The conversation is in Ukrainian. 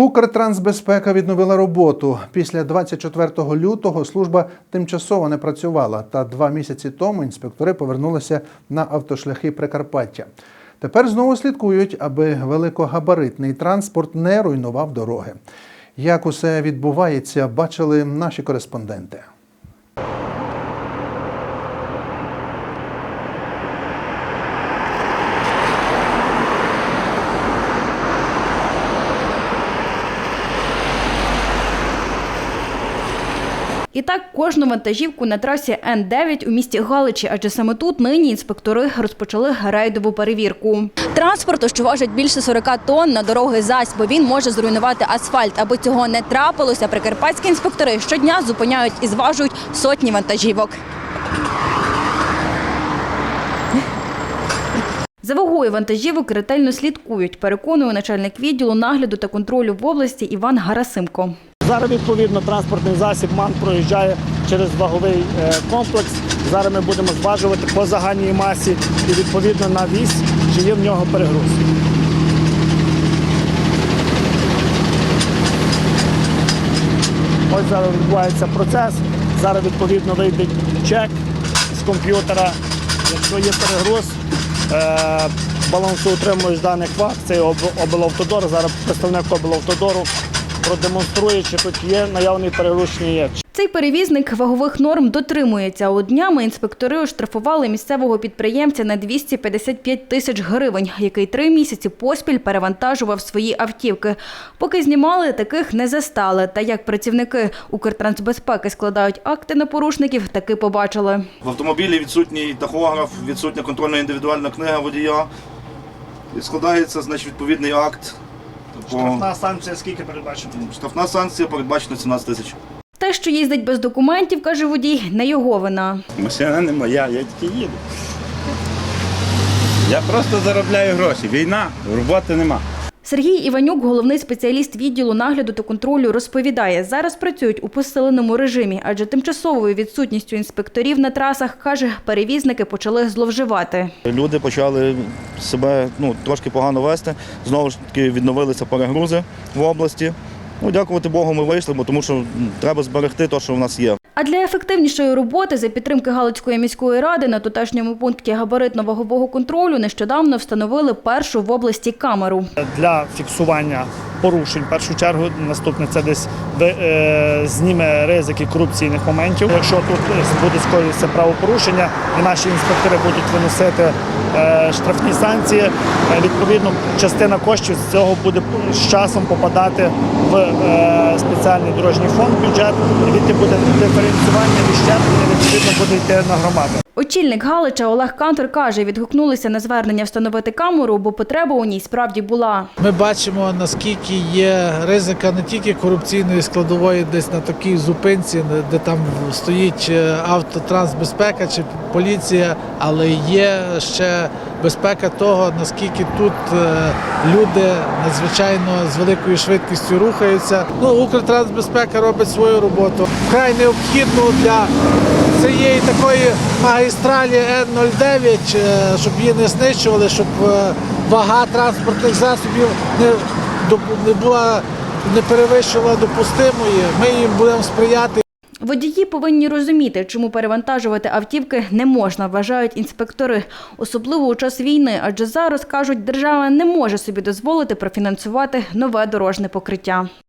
Укртрансбезпека відновила роботу. Після 24 лютого служба тимчасово не працювала, та два місяці тому інспектори повернулися на автошляхи Прикарпаття. Тепер знову слідкують, аби великогабаритний транспорт не руйнував дороги. Як усе відбувається, бачили наші кореспонденти. І так кожну вантажівку на трасі Н9 у місті Галичі, адже саме тут нині інспектори розпочали рейдову перевірку. Транспорту, що важить більше 40 тонн на дороги зась, бо він може зруйнувати асфальт. Аби цього не трапилося, прикарпатські інспектори щодня зупиняють і зважують сотні вантажівок. За вагою вантажівок ретельно слідкують, переконує начальник відділу нагляду та контролю в області Іван Гарасимко. Зараз відповідно транспортний засіб МАН проїжджає через ваговий е, комплекс. Зараз ми будемо зважувати по загальній масі і відповідно на вісь, чи є в нього перегруз. Ось зараз відбувається процес. Зараз відповідно вийде чек з комп'ютера. Якщо є перегруз, е, балансоутримувач даних ваг, це облавтодор. Зараз представник облавтодору продемонструє, чи тут є наявний перегруз, чи є. Цей перевізник вагових норм дотримується. От днями інспектори оштрафували місцевого підприємця на 255 тисяч гривень, який три місяці поспіль перевантажував свої автівки. Поки знімали, таких не застали. Та як працівники Укртрансбезпеки складають акти на порушників, таки побачили. В автомобілі відсутній тахограф, відсутня контрольна індивідуальна книга водія. І складається значить, відповідний акт. По... Штрафна санкція скільки передбачена? Штрафна санкція передбачена 17 тисяч. Те, що їздить без документів, каже водій, не його вина. Машина не моя, я тільки їду. Я просто заробляю гроші. Війна, роботи нема. Сергій Іванюк, головний спеціаліст відділу нагляду та контролю, розповідає, зараз працюють у посиленому режимі, адже тимчасовою відсутністю інспекторів на трасах, каже, перевізники почали зловживати. Люди почали себе ну, трошки погано вести. Знову ж таки відновилися перегрузи в області. Ну, дякувати Богу, ми вийшли, бо тому що треба зберегти те, що в нас є. А для ефективнішої роботи за підтримки Галицької міської ради на тутешньому пункті габаритно-вагового контролю нещодавно встановили першу в області камеру. Для фіксування порушень, в першу чергу, наступне це десь е, зніме ризики корупційних моментів. Якщо тут буде скоїтися правопорушення, і наші інспектори будуть виносити е, штрафні санкції, е, відповідно, частина коштів з цього буде з часом попадати в спеціальний дорожній фонд бюджет, відти буде диференціювання відщеплення, відповідно буде йти на громаду. Очільник Галича Олег Кантор каже, відгукнулися на звернення встановити камеру, бо потреба у ній справді була. Ми бачимо, наскільки є ризика не тільки корупційної складової, десь на такій зупинці, де там стоїть е, автотрансбезпека чи поліція, але є ще безпека того, наскільки тут е, люди надзвичайно з великою швидкістю рухаються. Ну, Укртрансбезпека робить свою роботу. Вкрай необхідно для цієї такої магістралі Н-09, е, щоб її не знищували, щоб е, вага транспортних засобів не, не була не перевищувала допустимої. Ми їм будемо сприяти. Водії повинні розуміти, чому перевантажувати автівки не можна, вважають інспектори, особливо у час війни, адже зараз кажуть, держава не може собі дозволити профінансувати нове дорожне покриття.